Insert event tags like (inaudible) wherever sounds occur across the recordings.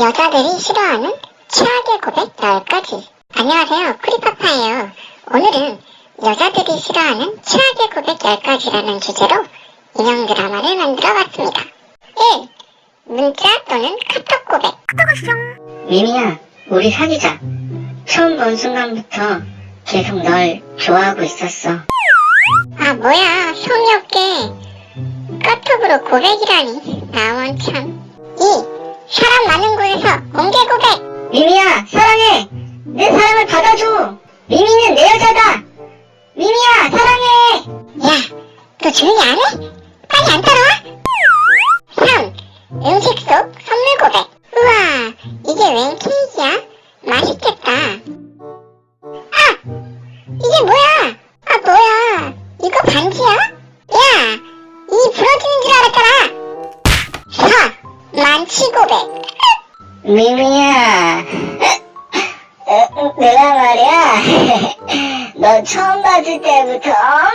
여자들이 싫어하는 최악의 고백 10가지. 안녕하세요. 크리파파예요. 오늘은 여자들이 싫어하는 최악의 고백 10가지라는 주제로 인형 드라마를 만들어 봤습니다. 1. 문자 또는 카톡 고백. 미미야, 우리 사귀자. 처음 본 순간부터 계속 널 좋아하고 있었어. 아, 뭐야. 성의 없게. 카톡으로 고백이라니. 나원 참. 2. 사람 많은 곳에서 공개 고백. 미미야, 사랑해! 내 사랑을 받아줘! 미미는 내 여자다! 미미야, 사랑해! 야, 너 조용히 안 해? 빨리 안 따라와? 3. 음식 속 선물 고백. 우와, 이게 웬 케이크야? 맛있겠다. 아! 이게 뭐야? 아, 뭐야? 이거 반지야? 야, 만취 고백. 미미야, 어, 내가 말이야, (laughs) 너 처음 봤을 때부터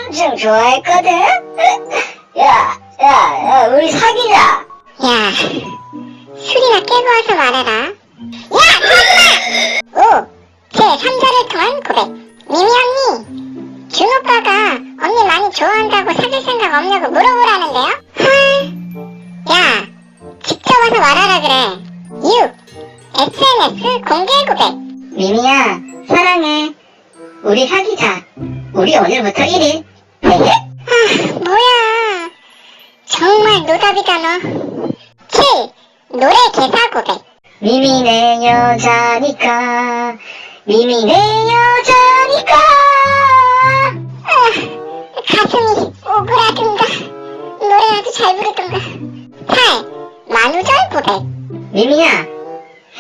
엄청 좋아했거든? 야, 야, 야, 우리 사귀자! 야, 술이나 깨고 와서 말해라. 야, 하지마! 5. 제 3자를 통한 고백. 미미 언니, 준 오빠가 언니 많이 좋아한다고 사귈 생각 없냐고 물어보라는데요? SNS 공개 고백. 미미야, 사랑해. 우리 사귀자. 우리 오늘부터 1일. 헤헤. 아, 뭐야. 정말 노답이다, 너. 7. 노래 개사 고백. 미미 내 여자니까. 미미 내 여자니까. 아, 가슴이 오그라든가 노래라도 잘 부르든가 8. 만우절 고백 미미야,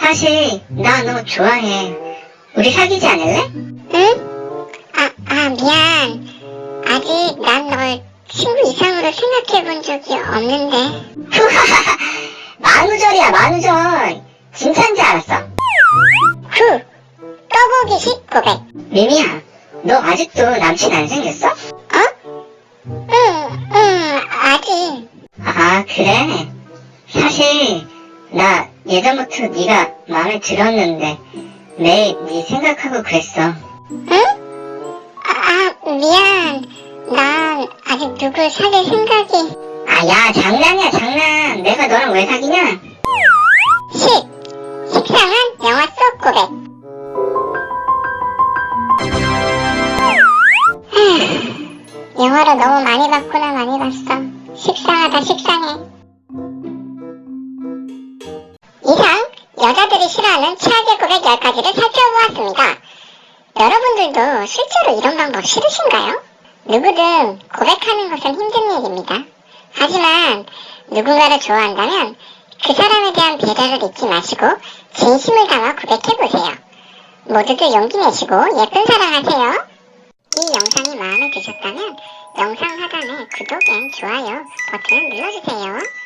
사실 나 너 좋아해. 우리 사귀지 않을래? 응? 아, 아 미안 아직 난 널 친구 이상으로 생각해 본 적이 없는데 (laughs) 만우절이야, 만우절. 진짜인 줄 알았어. 9. 떠보기식 고백 미미야, 너 아직도 남친 안 생겼어? 어? 응, 응, 아직 아, 그래. 사실 나 예전부터 네가 마음에 들었는데 매일 네 생각하고 그랬어. 응? 아, 아 미안 난 아직 누굴 사귈 생각이 아, 야, 장난이야, 장난. 내가 너랑 왜 사귀냐? 10. 식상한 영화 속 고백. 하, 영화를 너무 많이 봤구나, 많이 봤어. 식상하다, 식상해. 싫어하는 최악의 고백 10가지를 살펴보았습니다. 여러분들도 실제로 이런 방법 싫으신가요? 누구든 고백하는 것은 힘든 일입니다. 하지만 누군가를 좋아한다면 그 사람에 대한 배려를 잊지 마시고 진심을 담아 고백해보세요. 모두들 용기 내시고 예쁜 사랑하세요. 이 영상이 마음에 드셨다면 영상 하단에 구독 앤 좋아요 버튼을 눌러주세요.